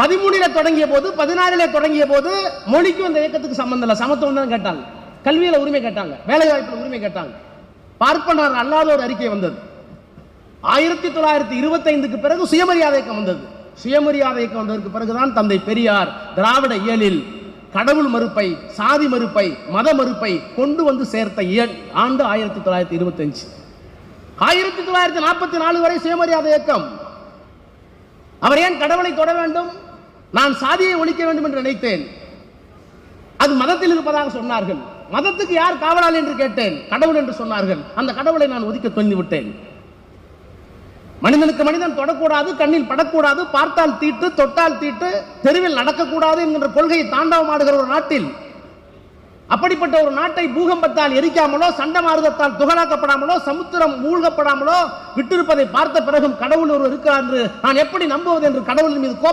பதிமூணுல தொடங்கிய போது பதினாறுல தொடங்கிய போது மொழிக்கும் அந்த இயக்கத்துக்கு சம்பந்தம் இல்லை. சமத்துவம் தான் கேட்டாங்க. கல்வியில உரிமை கேட்டாங்க. வேலை வாய்ப்புல உரிமை கேட்டாங்க. பார்ப்பனர் அல்லாத ஒரு அறிக்கை வந்தது. ஆயிரத்தி தொள்ளாயிரத்தி இருபத்தைந்துக்கு பிறகு சுயமரியாதை இயக்கம் வந்தது. சுயமரியாதை இயக்கம் வந்ததற்கு பிறகுதான் தந்தை பெரியார் திராவிட இயலில் கடவுள் மறுப்பை சாதி மறுப்பை மத மறுப்பை கொண்டு வந்து சேர்த்த இயல் ஆண்டு ஆயிரத்தி தொள்ளாயிரத்தி இருபத்தஞ்சு. ஆயிரத்தி தொள்ளாயிரத்தி நாற்பத்தி நாலு வரை சுயமரியாதை இயக்கம். அவர் ஏன் கடவுளை தொட வேண்டும்? நான் சாதியை ஒழிக்க வேண்டும் என்று நினைத்தேன். அது மதத்தில் இருப்பதாக சொன்னார்கள். மதத்துக்கு யார் காவலாளி என்று கேட்டேன். கடவுள் என்று சொன்னார்கள். அந்த கடவுளை நான் ஒதுக்க துணிந்து விட்டேன் மனிதனுக்கு மனிதன் தொடக்கூடாது கண்ணில் படக்கூடாது பார்த்தால் தீட்டு தொட்டால் தீட்டு தெருவில் நடக்கக்கூடாது என்கின்ற கொள்கையை தாண்டவமாடுகிற ஒரு நாட்டில் அப்படிப்பட்ட ஒரு நாட்டை பூகம்பத்தால் எரிக்காமலோ சண்டமாருதத்தால் துகளாக்கப்படாமலோ சமுத்திரம் மூழ்கப்படாமலோ விட்டிருப்பதை பார்த்த பிறகும் கடவுள் ஒரு இருக்கிறார் என்று நான் எப்படி நம்புவது என்று கடவுளின் மீது கோபம்